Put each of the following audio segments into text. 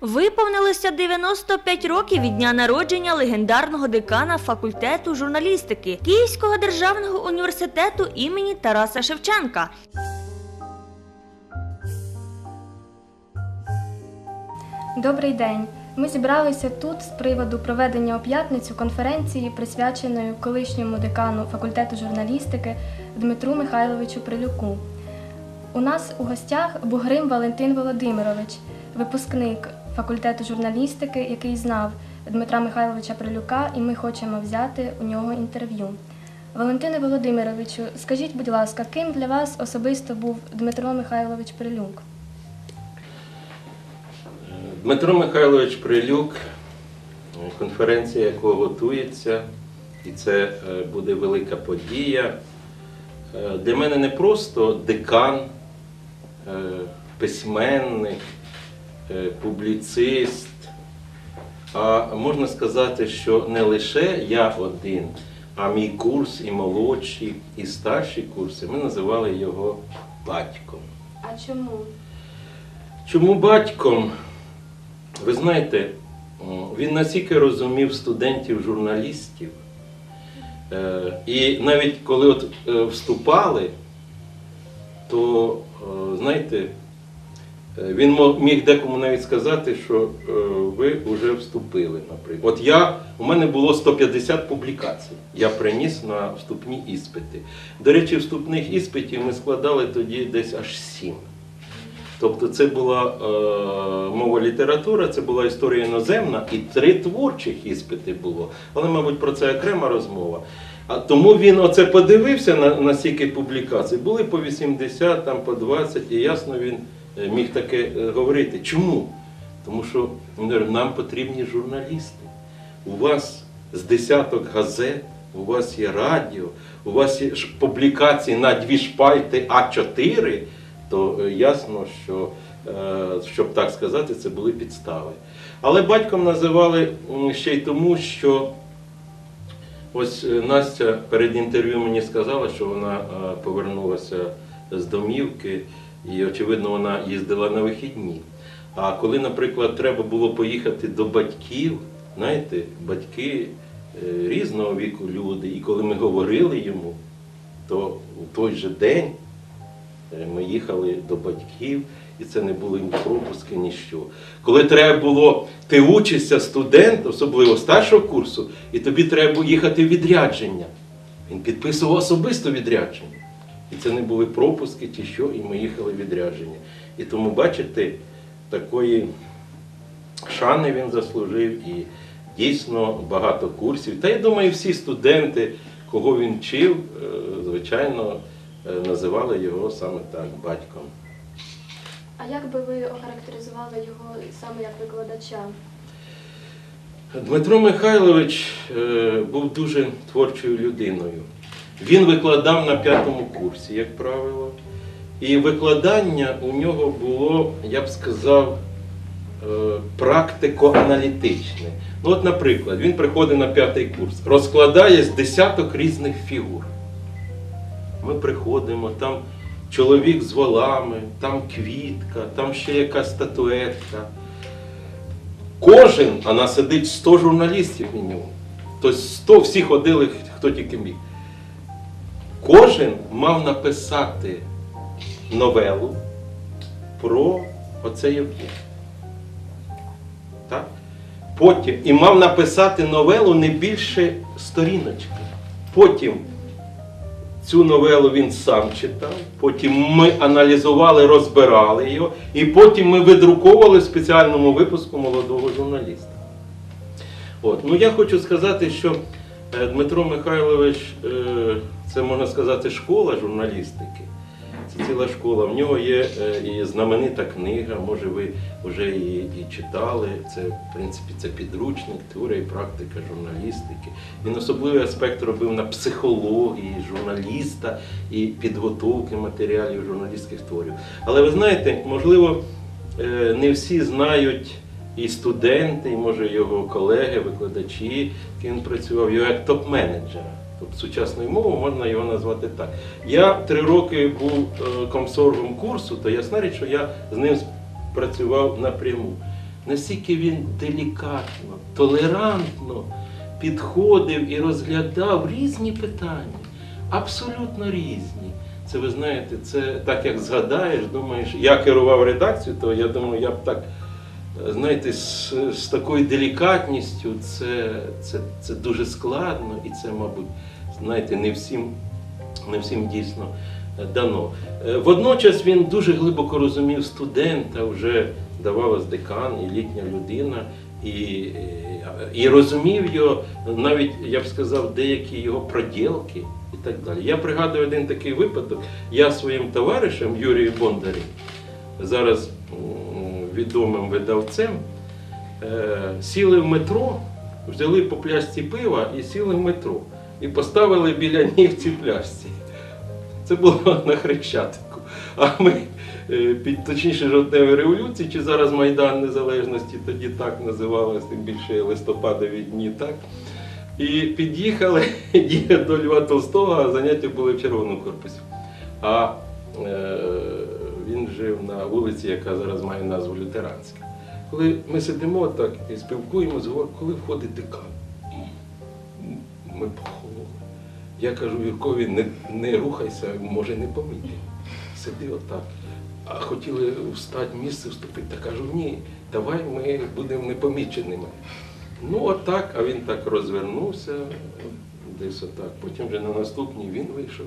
Виповнилося 95 років від дня народження легендарного декана факультету журналістики Київського державного університету імені Тараса Шевченка. Добрий день. Ми зібралися тут з приводу проведення у п'ятницю конференції, присвяченої колишньому декану факультету журналістики Дмитру Михайловичу Прилюку. У нас у гостях Бугрим Валентин Володимирович, випускник факультету журналістики, який знав Дмитра Михайловича Прилюка, і ми хочемо взяти у нього інтерв'ю. Валентине Володимировичу, скажіть, будь ласка, ким для вас особисто був Дмитро Михайлович Прилюк? Дмитро Михайлович Прилюк, конференція якого готується, і це е, буде велика подія. Е, Для мене не просто декан, е, письменник, публіцист, а можна сказати, що не лише я один, а мій курс і молодші, і старші курси, ми називали його батьком. А чому? Чому батьком? Ви знаєте, він настільки розумів студентів-журналістів. Е, І навіть коли от е, вступали, то, е, знаєте, е, він міг декому навіть сказати, що е, ви вже вступили, наприклад. От я, у мене було 150 публікацій. Я приніс на вступні іспити. До речі, вступних іспитів ми складали тоді десь аж сім. Тобто це була е, мова література, це була історія іноземна і три творчих іспити було. Але, мабуть, про це окрема розмова. А тому він оце подивився на, на стільки публікацій. Були по 80, там по 20, і ясно він е, міг таке е, говорити. Чому? Тому що нам потрібні журналісти. У вас з десяток газет, у вас є радіо, у вас є публікації на дві шпальти А4, то е, ясно, що, е, щоб так сказати, це були підстави. Але батьком називали ще й тому, що ось е, Настя перед інтерв'ю мені сказала, що вона е, повернулася з домівки, і, очевидно, вона їздила на вихідні. А коли, наприклад, треба було поїхати до батьків, знаєте, батьки е, різного віку люди, і коли ми говорили йому, то у той же день Е, Ми їхали до батьків, і це не були ні пропуски, ніщо. Коли треба було, ти учишся студент, особливо старшого курсу, і тобі треба було їхати в відрядження. Він підписував особисто відрядження. І це не були пропуски чи що, і ми їхали відрядження. І тому, бачите, такої шани він заслужив і дійсно багато курсів. Та я думаю, всі студенти, кого він вчив, е, звичайно, е, називали його саме так батьком. А як би ви охарактеризували його саме як викладача? Дмитро Михайлович е, був дуже творчою людиною. Він викладав на п'ятому курсі, як правило. І викладання у нього було, я б сказав, е, практико-аналітичне. Ну, от, наприклад, він приходить на п'ятий курс, розкладає з десяток різних фігур. Ми приходимо, там чоловік з волами, там квітка, там ще якась статуетка. Кожен, а нас сидить 100 журналістів мінімум. Тобто 100 всі ходили, хто тільки міг. Кожен мав написати новелу про оцей об'єкт. Так? Потім і мав написати новелу не більше сторіночки. Потім Цю новелу він сам читав, потім ми аналізували, розбирали його, і потім ми видруковували в спеціальному випуску молодого журналіста. От. Ну, я хочу сказати, що Дмитро Михайлович е, це можна сказати школа журналістики. Це ціла школа. В нього є е, і знаменита книга, може ви вже її читали. Це, в принципі, це підручник, теорія і практика журналістики. Він особливий аспект робив на психології журналіста і підготовки матеріалів журналістських творів. Але ви знаєте, можливо, е, не всі знають і студенти, і може його колеги, викладачі, він працював, його як топ-менеджера. Тобто сучасною мовою можна його назвати так. Я три роки був е, комсоргом курсу, то ясна річ, що я з ним працював напряму. наскільки він делікатно, толерантно підходив і розглядав різні питання, абсолютно різні. Це ви знаєте, це так як згадаєш, думаєш, я керував редакцією, то я думаю, я б так, знаєте, з, з такою делікатністю це, це, це дуже складно і це, мабуть, знаєте, не всім, не всім дійсно е, дано. Е, Водночас він дуже глибоко розумів студента, вже давалось декан і літня людина, і, і, розумів його навіть, я б сказав, деякі його проділки і так далі. Я пригадую один такий випадок. Я своїм товаришем Юрієм Бондарем, зараз відомим видавцем, е, сіли в метро, взяли по пляшці пива і сіли в метро. І поставили біля них ці пляшці. Це було на Хрещатику. А ми, е, під, точніше, жовтневої революції, чи зараз Майдан Незалежності, тоді так називалось, тим більше листопадові дні, так. І під'їхали до Льва Толстого, а заняття були в червоному корпусі. А е, він жив на вулиці, яка зараз має назву Лютеранська. Коли ми сидимо так і спілкуємося, коли входить декан, ми похололи. Я кажу Юркові, не, не рухайся, може не помітить. Сиди отак. А хотіли встати місце вступити, та кажу, ні, давай ми будемо непоміченими. Ну, отак, а він так розвернувся, десь отак. Потім вже на наступній він вийшов.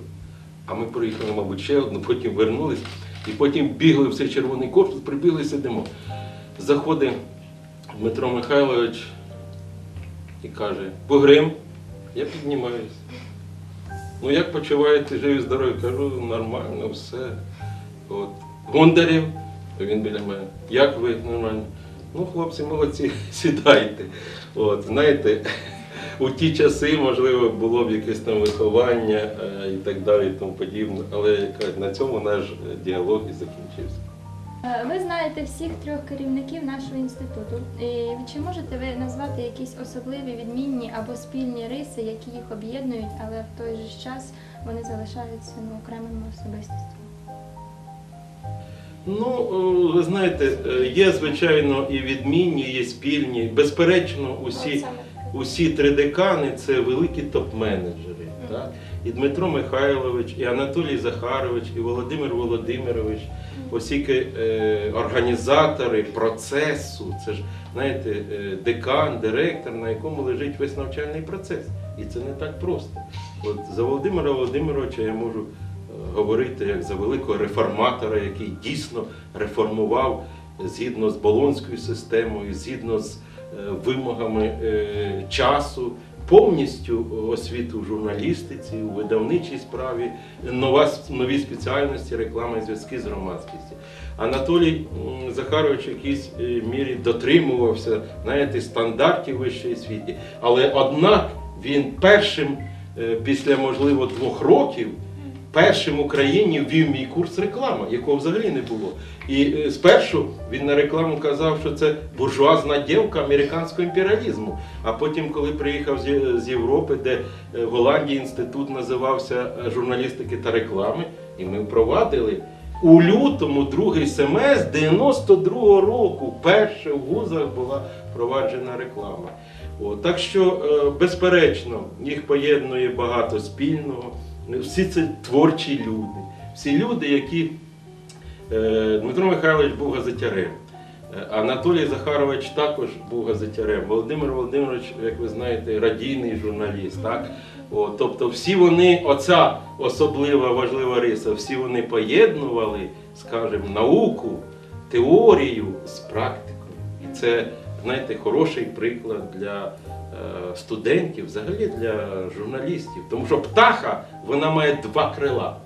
А ми проїхали, мабуть, ще одну, потім вернулись, і потім бігли в цей червоний корпус, прибігли, сидимо. Заходить Дмитро Михайлович і каже, Погрим, я піднімаюсь. Ну як почуваєте, живі здорові? Кажу, нормально, все. От. Гондарів, він біля мене. Як ви нормально? Ну, хлопці, молодці, сідайте. От, знаєте, у ті часи, можливо, було б якесь там виховання е, і так далі, і тому подібне, але на цьому наш е, діалог і закінчився. Е, Ви знаєте всіх трьох керівників нашого інституту. Чи можете ви назвати якісь особливі, відмінні або спільні риси, які їх об'єднують, але в той же ж час вони залишаються ну, окремими особистостями? Ну, ви знаєте, є, звичайно, і відмінні, є спільні. Безперечно, усі, усі три декани це великі топ-менеджери. Так? І Дмитро Михайлович, і Анатолій Захарович, і Володимир Володимирович, оскільки е, організатори процесу, це ж, знаєте, е, декан, директор, на якому лежить весь навчальний процес. І це не так просто. От за Володимира Володимировича я можу е, говорити як за великого реформатора, який дійсно реформував згідно з Болонською системою, згідно з е, вимогами е, часу, повністю освіту в журналістиці, у видавничій справі, нові спеціальності, реклама і зв'язки з громадськістю. Анатолій Захарович в якійсь е, мірі дотримувався знаєте, стандартів вищої освіти, але однак він першим е, після, можливо, двох років першим в Україні ввів мій курс реклама, якого взагалі не було. І е, спершу він на рекламу казав, що це буржуазна дівка американського імперіалізму. А потім, коли приїхав з Європи, де е, в Голландії інститут називався е, журналістики та реклами, і ми впровадили. У лютому другий семестр 92-го року вперше в вузах була впроваджена реклама. О, так що, безперечно, їх поєднує багато спільного. Всі це творчі люди. Всі люди, які Е, Дмитро Михайлович був газетярем. Е, Анатолій Захарович також був газетярем. Володимир Володимирович, як ви знаєте, радійний журналіст. Так? О, тобто всі вони, оця особлива важлива риса, всі вони поєднували, скажімо, науку, теорію з практикою. І це, знаєте, хороший приклад для студентів, взагалі для журналістів. Тому що птаха вона має два крила.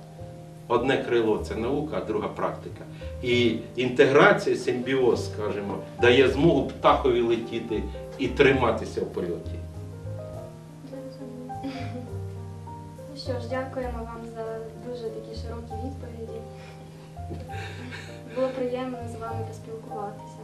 Одне крило це наука, а друга практика. І інтеграція, симбіоз, скажімо, дає змогу птахові летіти і триматися в польоті. Ну що ж, дякуємо вам за дуже такі широкі відповіді. Було приємно з вами поспілкуватися.